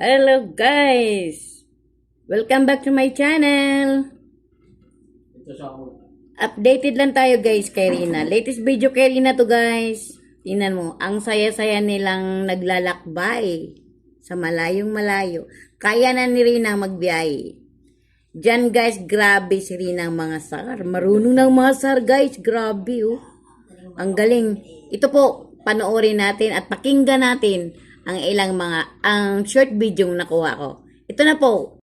Hello guys! Welcome back to my channel! Updated lang tayo guys kay Rina. Latest video kay Rina to guys. Tingnan mo, ang saya-saya nilang naglalakbay sa malayong malayo. Kaya na ni Rina magbiyahe. Diyan guys, grabe si Rina ang mga sar. Marunong ng mga sar guys, grabe oh. Ang galing. Ito po, panoorin natin at pakinggan natin ang ilang mga, ang short video na nakuha ko. Ito na po.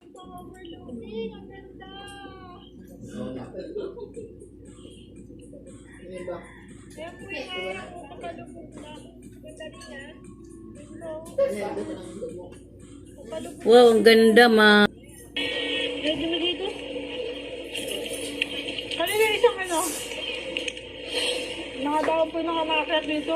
Wow, ang ganda ma. Ready mo dito? Kanina isang ano? Nakadaon po nakamakat dito.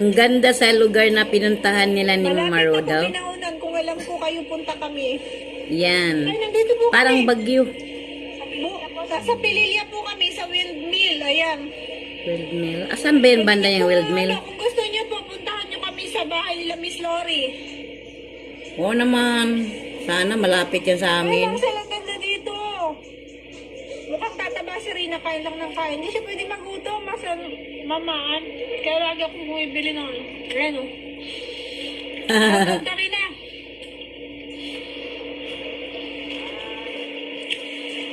Ang ganda sa lugar na pinuntahan nila ni Mama Malapit na po pinaunan kung alam ko kayo punta kami. Yan. Ay, nandito po Parang kami. bagyo. Bu- sa, sa Pililya po kami, sa windmill. Ayan. Wild mill. Asan ba yung banda yung wild mill? Ano, kung gusto niyo po, puntahan niyo kami sa bahay nila Miss Lori. Oo naman. Sana malapit yan sa Ay, amin. lang kain lang ng kain. Hindi siya pwede magutom, masa mamaan. Kaya lagi akong bumibili ng ano. Punta Rina.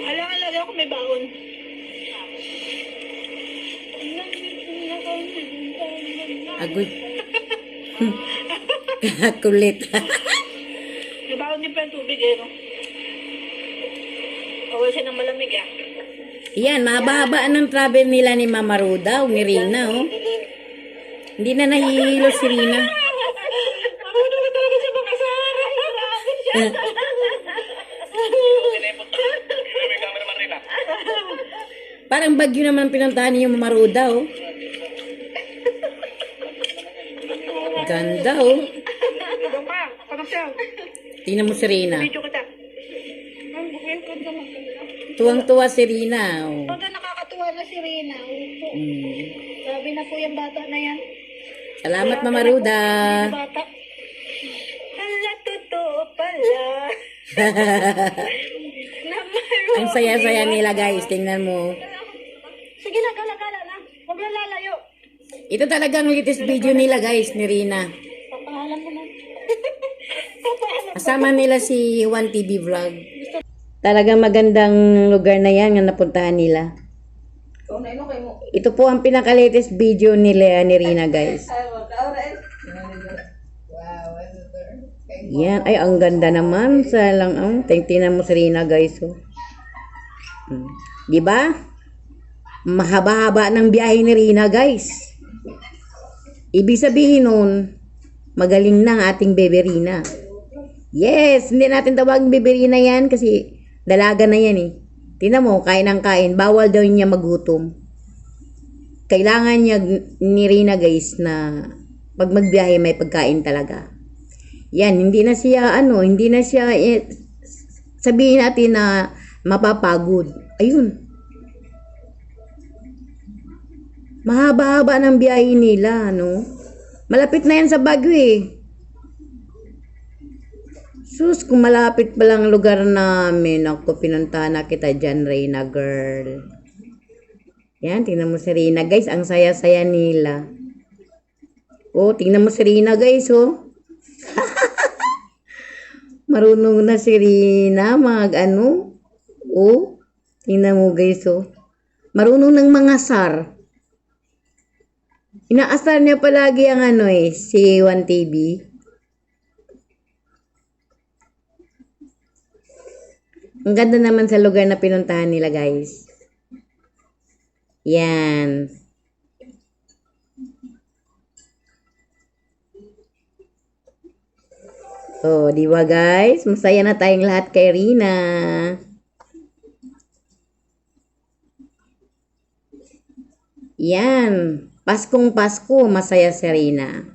Alam lagi ako may baon. Agoy. Kulit. May baon din pa yung tubig eh, no? Awal siya ng malamig ah. Yan, mahaba-haba ng travel nila ni Mama Roda o ni Rina, oh. Hindi na nahihilo si Rina. Parang bagyo naman pinuntahan niyo Mama Roda, oh. Ganda, oh. Tingnan mo si Rina. Video kita. Naman. Tuwang-tuwa si Rina, oh. Pagka nakakatuwa na si Rina, upo. Mm. Sabi na po yung bata na yan. Salamat, Mama bata. Hala, totoo pala. Ang saya-saya nila, guys. Tingnan mo. Sige na, gala-gala na. Huwag na lalayo. Ito talagang latest video nila, guys, ni Rina. Papahalan mo na. Kasama nila si Juan TV Vlog. Talagang magandang lugar na yan nga napuntahan nila. Ito po ang pinaka-latest video nila ni Rina, guys. Yan. Ay, ang ganda naman. Sa lang, oh. Tingnan mo si Rina, guys. Oh. Hmm. Di ba? Mahaba-haba ng biyahe ni Rina, guys. Ibig sabihin nun, magaling na ang ating bebe Rina. Yes, hindi natin tawag bebe Rina yan kasi dalaga na yan eh. Tingnan mo, kain ng kain. Bawal daw niya magutom. Kailangan niya ni Rina guys na pag magbiyahe may pagkain talaga. Yan, hindi na siya ano, hindi na siya eh, sabihin natin na mapapagod. Ayun. Mahaba-haba ng biyahe nila, no? Malapit na yan sa Baguio eh. Sus, kung malapit pa lang lugar namin. Ako, pinunta na kita dyan, Reyna girl. Yan, tingnan mo si Rina, guys. Ang saya-saya nila. Oh, tingnan mo si Rina, guys, oh. Marunong na si Rina mag ano. Oh, tingnan mo, guys, oh. Marunong ng mga sar. Inaasar niya palagi ang ano eh, si 1TV. Ang ganda naman sa lugar na pinuntahan nila, guys. Yan. Oh, di ba guys? Masaya na tayong lahat kay Rina. Yan. Paskong Pasko, masaya si Rina.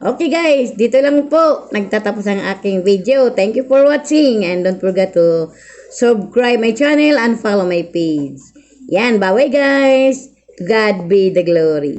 Okay guys, dito lang po nagtatapos ang aking video. Thank you for watching and don't forget to subscribe my channel and follow my page. Yan, bye guys. God be the glory.